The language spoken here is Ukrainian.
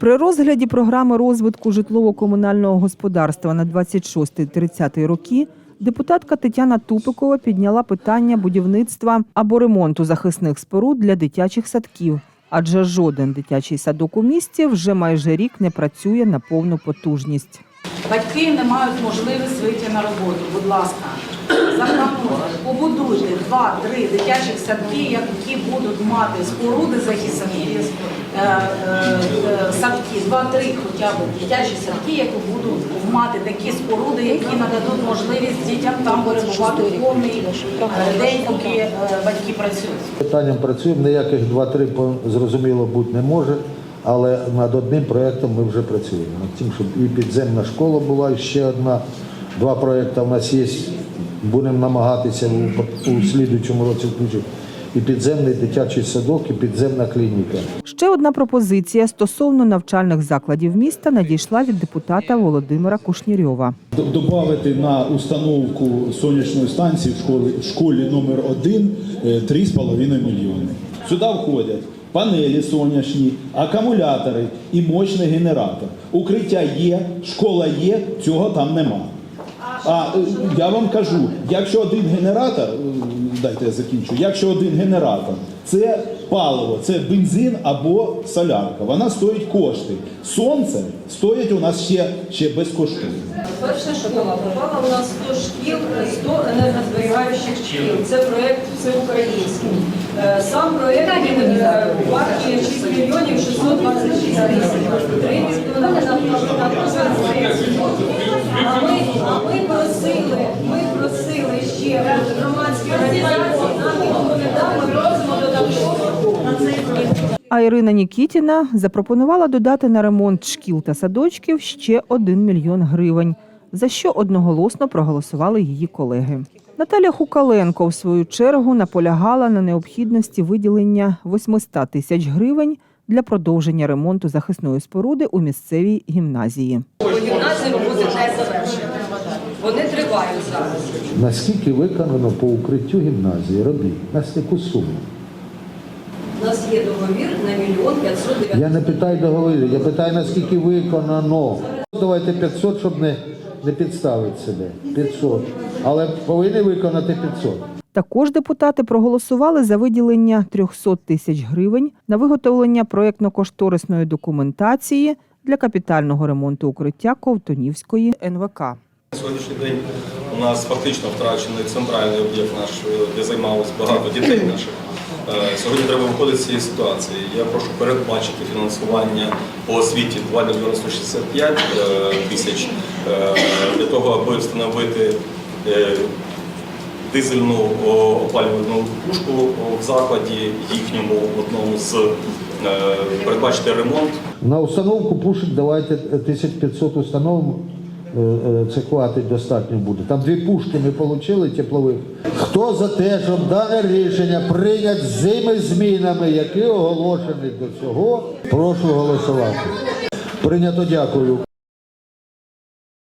При розгляді програми розвитку житлово-комунального господарства на 26-30 роки депутатка Тетяна Тупикова підняла питання будівництва або ремонту захисних споруд для дитячих садків, адже жоден дитячий садок у місті вже майже рік не працює на повну потужність. Батьки не мають можливість вийти на роботу. Будь ласка, заплануйте, побудуйте два-три дитячих садки, які будуть мати споруди захисні, е, е, е, садки, два-три хоча б дитячі садки, які будуть мати такі споруди, які нададуть можливість дітям там перебувати повний день, поки батьки працюють. Питанням працюємо, ніяких 2-3 по- зрозуміло бути не може, але над одним проєктом ми вже працюємо. Над тим, щоб і підземна школа була, і ще одна. Два проєкти у нас є. Будемо намагатися у, у слідуючому році включити. І підземний дитячий садок, і підземна клініка. Ще одна пропозиція стосовно навчальних закладів міста надійшла від депутата Володимира Кушнірьова. Добавити на установку сонячної станції в школі, в школі номер 1 3,5 мільйони. Сюди входять панелі сонячні, акумулятори і мощний генератор. Укриття є, школа є, цього там нема. А е, я вам кажу, якщо один генератор, е, дайте я закінчу, якщо один генератор, це паливо, це бензин або солярка. Вона стоїть кошти. Сонце стоїть у нас ще, ще безкоштовно. Перша школа попала у нас 100 шкіл, 100 енергозберігаючих шкіл. Це проєкт всеукраїнський. Е, Сам проєкт е, вартує 6 мільйонів 626 тисяч. На А ми, просили, ми просили ще громадські організації, нам ніхто не дав, ми просимо додатково на цей проєкт. А Ірина Нікітіна запропонувала додати на ремонт шкіл та садочків ще 1 мільйон гривень, за що одноголосно проголосували її колеги. Наталя Хукаленко, в свою чергу, наполягала на необхідності виділення 800 тисяч гривень для продовження ремонту захисної споруди у місцевій гімназії. Не завершені. Вони тривають зараз. Наскільки виконано по укриттю гімназії робіт? На яку суму? У нас є договір на мільйон 590 Я не питаю договорів, я питаю, наскільки виконано. Давайте 500, щоб не, не підставити себе. 500. Але повинні виконати 500. Також депутати проголосували за виділення 300 тисяч гривень на виготовлення проєктно-кошторисної документації для капітального ремонту укриття Ковтунівської НВК. На сьогоднішній день у нас фактично втрачений центральний об'єкт наш, де займалось багато дітей наших. Е, Сьогодні треба виходити з цієї ситуації. Я прошу передбачити фінансування по освіті 2 мільйони 165 е, тисяч е, для того, аби встановити е, дизельну опалювальну пушку в закладі їхньому одному з е, передбачити ремонт На установку пушек давайте 1500 установок. е, е, Це хватить достатньо буде. Там дві пушки ми отримали теплових. Хто за те, щоб дане рішення прийняти з цими змінами, які оголошені до цього, прошу голосувати. Прийнято, дякую.